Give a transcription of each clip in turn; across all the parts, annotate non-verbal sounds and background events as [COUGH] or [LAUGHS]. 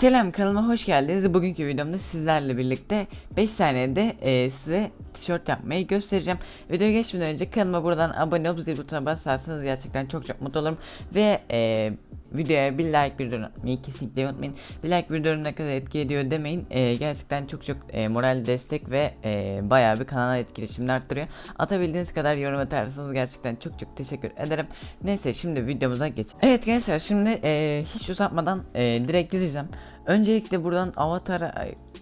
Selam kanalıma hoş geldiniz. Bugünkü videomda sizlerle birlikte 5 saniyede e, size tişört yapmayı göstereceğim. Videoya geçmeden önce kanalıma buradan abone olup zil butonuna basarsanız gerçekten çok çok mutlu olurum. Ve e, videoya bir like bir kesinlikle unutmayın. Bir like bir ne kadar etki ediyor demeyin. E, gerçekten çok çok e, moral destek ve e, bayağı bir kanala etkileşimini arttırıyor. Atabildiğiniz kadar yorum atarsanız gerçekten çok çok teşekkür ederim. Neyse şimdi videomuza geç. Evet gençler şimdi e, hiç uzatmadan e, direkt gideceğim. Öncelikle buradan avatar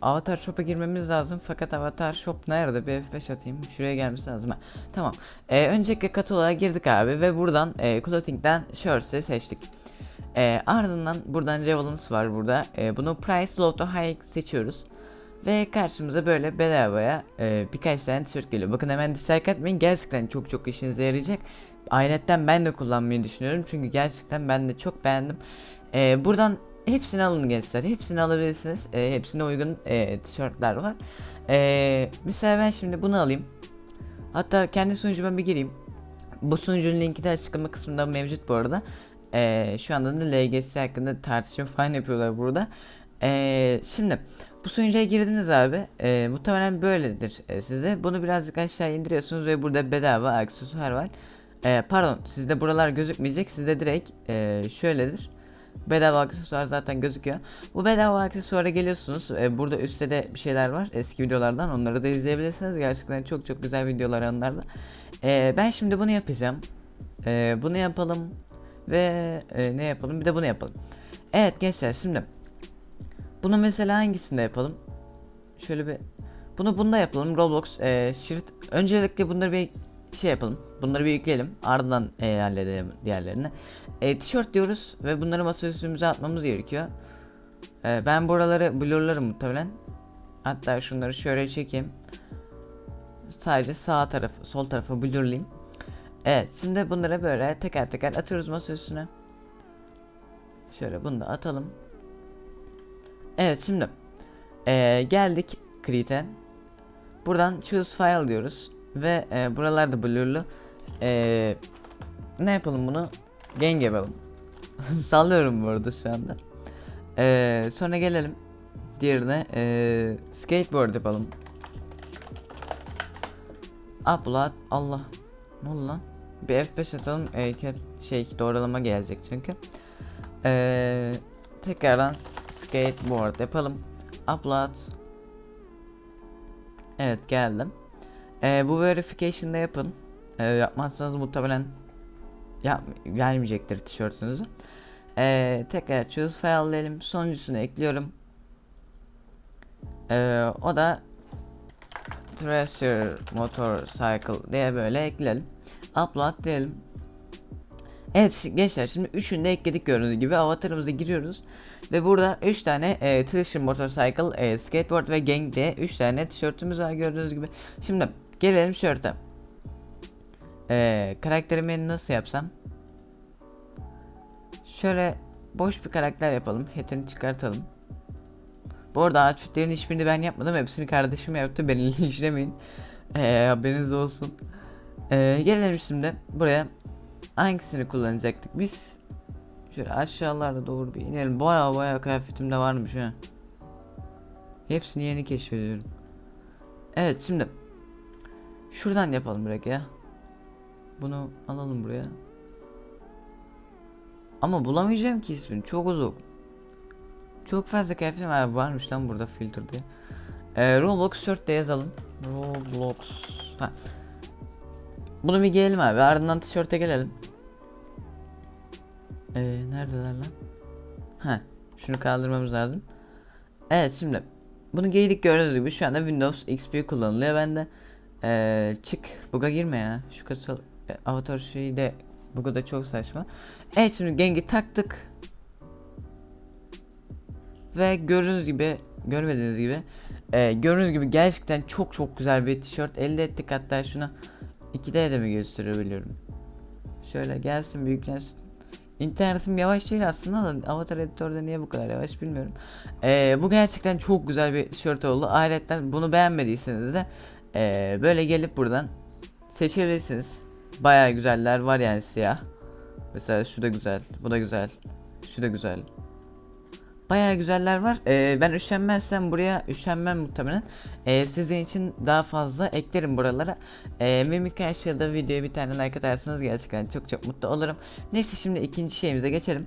avatar shop'a girmemiz lazım fakat avatar shop nerede bir F5 atayım şuraya gelmesi lazım ha. Tamam e, öncelikle kataloğa girdik abi ve buradan e, clothing'den shirts'i seçtik. E, ardından buradan relevance var burada e, bunu price low to high seçiyoruz. Ve karşımıza böyle bedavaya e, birkaç tane tişört geliyor. Bakın hemen dislike etmeyin gerçekten çok çok işinize yarayacak. Ayrıca ben de kullanmayı düşünüyorum çünkü gerçekten ben de çok beğendim. E, buradan hepsini alın gençler. Hepsini alabilirsiniz. E, hepsine uygun e, tişörtler var. E, mesela ben şimdi bunu alayım. Hatta kendi sunucuma bir gireyim. Bu sunucunun linki de açıklama kısmında mevcut bu arada. E, şu anda da LGS hakkında tartışma falan yapıyorlar burada. E, şimdi bu sunucuya girdiniz abi. E, muhtemelen böyledir e, size. Bunu birazcık aşağı indiriyorsunuz ve burada bedava aksesuar var. E, pardon sizde buralar gözükmeyecek. Sizde direkt e, şöyledir. Bedava aksesuar zaten gözüküyor. Bu bedava aksesuara geliyorsunuz. Ee, burada üstte de bir şeyler var eski videolardan. Onları da izleyebilirsiniz. Gerçekten çok çok güzel videolar onlarda. Ee, ben şimdi bunu yapacağım. Ee, bunu yapalım. Ve e, ne yapalım? Bir de bunu yapalım. Evet gençler şimdi. Bunu mesela hangisinde yapalım? Şöyle bir bunu bunda yapalım. Roblox e, Shirt. Öncelikle bunları bir şey yapalım. Bunları bir yükleyelim. Ardından e, halledelim diğerlerini. E, tişört diyoruz ve bunları masaüstümüze atmamız gerekiyor. E, ben buraları blurlarım muhtemelen. Hatta şunları şöyle çekeyim. Sadece sağ tarafı, sol tarafı blurlayayım. Evet, şimdi bunları böyle teker teker atıyoruz masa üstüne. Şöyle bunu da atalım. Evet, şimdi e, geldik Create'e. Buradan choose file diyoruz ve e, buralarda blurlu. E, ne yapalım bunu? Gang yapalım. [LAUGHS] Sallıyorum bu arada şu anda. E, sonra gelelim diğerine. E, skateboard yapalım. Upload. Allah. Ne oldu lan? Bir F5 atalım. Ke- şey doğrulama gelecek çünkü. E, tekrardan skateboard yapalım. Upload. Evet geldim. Ee, bu verification'da yapın. Ee, yapmazsanız muhtemelen yap vermeyecektir tişörtünüzü. Ee, tekrar choose file diyelim. Sonuncusunu ekliyorum. Ee, o da Treasure Motorcycle diye böyle ekleyelim. Upload diyelim. Evet gençler şimdi üçünü de ekledik gördüğünüz gibi avatarımıza giriyoruz ve burada 3 tane e, Treasure Motorcycle, e, Skateboard ve Gang diye 3 tane tişörtümüz var gördüğünüz gibi. Şimdi gelelim tişörte. E, karakterimi nasıl yapsam? Şöyle boş bir karakter yapalım. Hat'ini çıkartalım. Bu arada outfitlerin hiçbirini ben yapmadım. Hepsini kardeşim yaptı. Beni [LAUGHS] linçlemeyin. E, haberiniz olsun. E, gelelim şimdi buraya. Hangisini kullanacaktık biz? Şöyle aşağılarda doğru bir inelim. Baya baya kıyafetimde varmış ha. Hepsini yeni keşfediyorum. Evet şimdi. Şuradan yapalım direkt ya. Bunu alalım buraya. Ama bulamayacağım ki ismini. Çok uzun. Çok fazla kıyafetim var. Varmış lan burada filter diye. Ee, Roblox shirt de yazalım. Roblox. Ha. Bunu bir giyelim abi. Ardından tişörte gelelim. Ee, neredeler lan? Ha, şunu kaldırmamız lazım. Evet şimdi bunu giydik gördüğünüz gibi şu anda Windows XP kullanılıyor. Ben de ee, çık buga girme ya. Şu kasal e, avatar şeyi de buga da çok saçma. Evet şimdi gengi taktık. Ve gördüğünüz gibi görmediğiniz gibi ee, gördüğünüz gibi gerçekten çok çok güzel bir tişört elde ettik hatta şunu 2D de mi gösterebiliyorum? Şöyle gelsin büyüklensin. İnternetim yavaş değil aslında da Avatar editörde niye bu kadar yavaş bilmiyorum. Ee, bu gerçekten çok güzel bir tişört oldu. Ayrıca bunu beğenmediyseniz de ee, böyle gelip buradan seçebilirsiniz. Bayağı güzeller var yani siyah. Mesela şu da güzel, bu da güzel, şu da güzel. Bayağı güzeller var. Ee, ben üşenmezsem buraya üşenmem muhtemelen. Ee, sizin için daha fazla eklerim buralara. Ee, Mimik aşağıda videoya bir tane like atarsanız gerçekten çok çok mutlu olurum. Neyse şimdi ikinci şeyimize geçelim.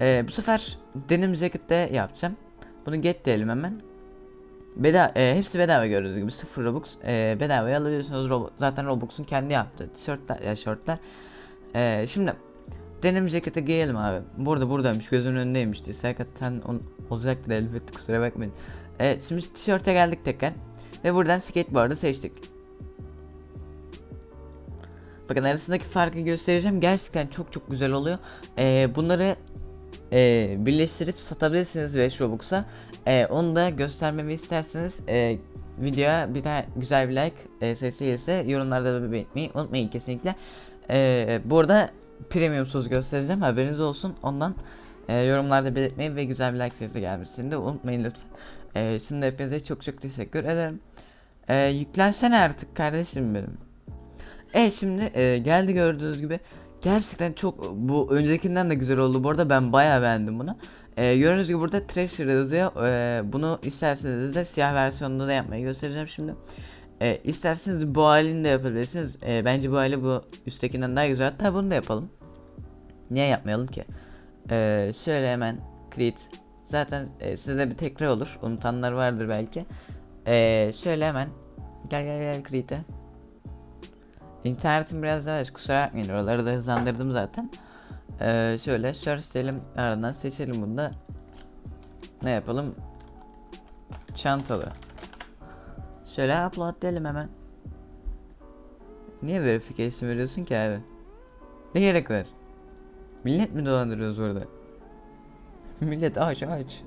Ee, bu sefer denim jacket'te yapacağım. Bunu get diyelim hemen. Beda e, hepsi bedava gördüğünüz gibi 0 Robux e, bedavaya alabiliyorsunuz Robu- zaten Robux'un kendi yaptığı tişörtler ya şortlar. E, şimdi denim ceketi giyelim abi. Burada buradaymış gözümün önündeymiş. Hakikaten on, olacaktır elbette kusura bakmayın. Evet şimdi tişörte geldik tekrar. Ve buradan skateboard'ı seçtik. Bakın arasındaki farkı göstereceğim. Gerçekten çok çok güzel oluyor. E, bunları e, birleştirip satabilirsiniz 5 Robux'a. E, onu da göstermemi isterseniz e, videoya bir tane güzel bir like e, sesi gelirse yorumlarda da belirtmeyi unutmayın kesinlikle. E, bu premiumsuz göstereceğim haberiniz olsun. Ondan e, yorumlarda belirtmeyi ve güzel bir like sesi gelmesini de unutmayın lütfen. E, şimdi hepinize çok çok teşekkür ederim. E, yüklensene artık kardeşim benim. Evet şimdi e, geldi gördüğünüz gibi gerçekten çok bu öncekinden de güzel oldu bu arada ben bayağı beğendim bunu. E, gördüğünüz gibi burada Treasure yazıyor. E, bunu isterseniz de siyah versiyonunda da yapmayı göstereceğim şimdi. E, isterseniz bu halini de yapabilirsiniz. E, bence bu hali bu üsttekinden daha güzel. Hatta bunu da yapalım. Niye yapmayalım ki? E, şöyle hemen create. Zaten e, sizde bir tekrar olur. Unutanlar vardır belki. E, şöyle hemen gel gel gel create'e. İnternetim biraz yavaş kusura bakmayın oraları da hızlandırdım zaten. Ee, şöyle search diyelim aradan seçelim bunu da. Ne yapalım? Çantalı. Şöyle upload diyelim hemen. Niye verification veriyorsun ki abi? Ne gerek var? Millet mi dolandırıyoruz burada? [LAUGHS] Millet aç aç.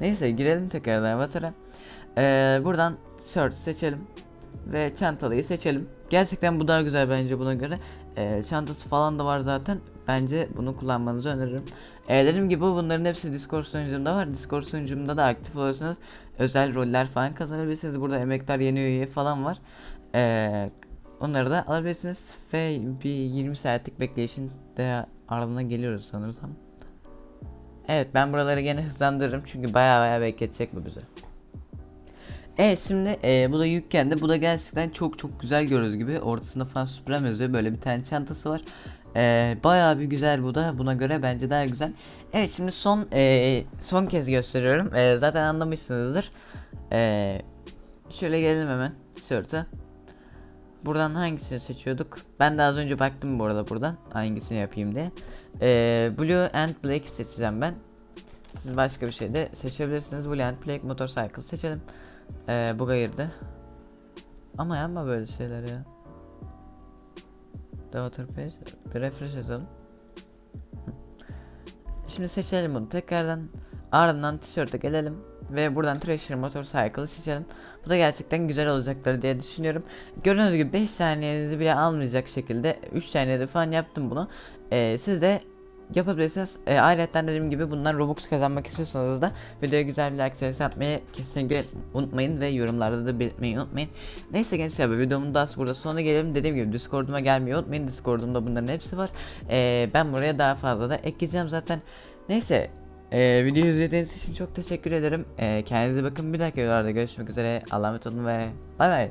Neyse girelim tekrardan avatara. Ee, buradan shirt seçelim. Ve çantalıyı seçelim. Gerçekten bu daha güzel bence buna göre. Ee, çantası falan da var zaten. Bence bunu kullanmanızı öneririm. Ee, dediğim gibi bunların hepsi Discord sunucumda var. Discord sunucumda da aktif olursanız özel roller falan kazanabilirsiniz. Burada emektar yeni üye falan var. Ee, onları da alabilirsiniz. Ve bir 20 saatlik bekleyişin de ardından geliyoruz sanırsam. Evet ben buraları gene hızlandırırım çünkü baya baya bekletecek bu bizi. Evet şimdi e, bu da yükken de bu da gerçekten çok çok güzel gördüğünüz gibi ortasında falan Supreme yazıyor böyle bir tane çantası var. E, bayağı bir güzel bu da buna göre bence daha güzel. Evet şimdi son e, son kez gösteriyorum E, zaten anlamışsınızdır. E, şöyle gelelim hemen shirt'e. Buradan hangisini seçiyorduk? Ben de az önce baktım bu arada buradan hangisini yapayım diye. E, Blue and Black seçeceğim ben. Siz başka bir şey de seçebilirsiniz. Blue and Black Motorcycle seçelim. Ee, buga girdi. Ama yapma böyle şeyler ya. Devator page. Bir refresh yazalım. Şimdi seçelim bunu tekrardan. Ardından tişörte gelelim. Ve buradan Treasure Motorcycle'ı seçelim. Bu da gerçekten güzel olacaktır diye düşünüyorum. Gördüğünüz gibi 5 saniyenizi bile almayacak şekilde 3 saniyede falan yaptım bunu. Ee, siz de yapabilirsiniz. E, ayrıca dediğim gibi bundan Robux kazanmak istiyorsanız da videoya güzel bir like sayısı atmayı kesinlikle unutmayın ve yorumlarda da belirtmeyi unutmayın. Neyse gençler bu videomun da burada sonuna gelelim. Dediğim gibi Discord'uma gelmeyi unutmayın. Discord'umda bunların hepsi var. E, ben buraya daha fazla da ekleyeceğim zaten. Neyse e, videoyu izlediğiniz için çok teşekkür ederim. E, kendinize bakın bir dahaki videolarda görüşmek üzere. Allah'a emanet olun ve bay bay.